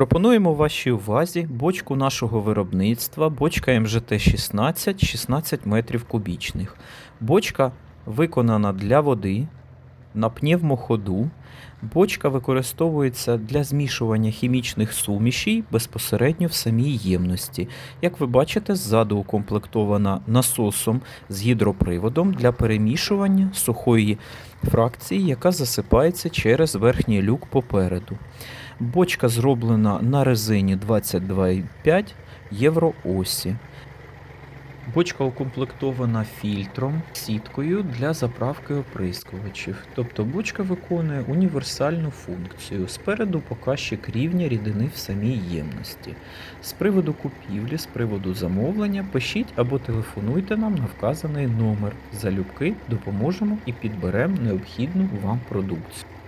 Пропонуємо вашій увазі бочку нашого виробництва, бочка МЖТ-16, 16 метрів кубічних. Бочка виконана для води на пневмоходу. Бочка використовується для змішування хімічних сумішей безпосередньо в самій ємності. Як ви бачите, ззаду укомплектована насосом з гідроприводом для перемішування сухої фракції, яка засипається через верхній люк попереду. Бочка зроблена на резині 22,5 євроосі. Бочка укомплектована фільтром, сіткою для заправки оприскувачів. Тобто бочка виконує універсальну функцію. Спереду показчик рівня рідини в самій ємності. З приводу купівлі, з приводу замовлення, пишіть або телефонуйте нам на вказаний номер. Залюбки допоможемо і підберемо необхідну вам продукцію.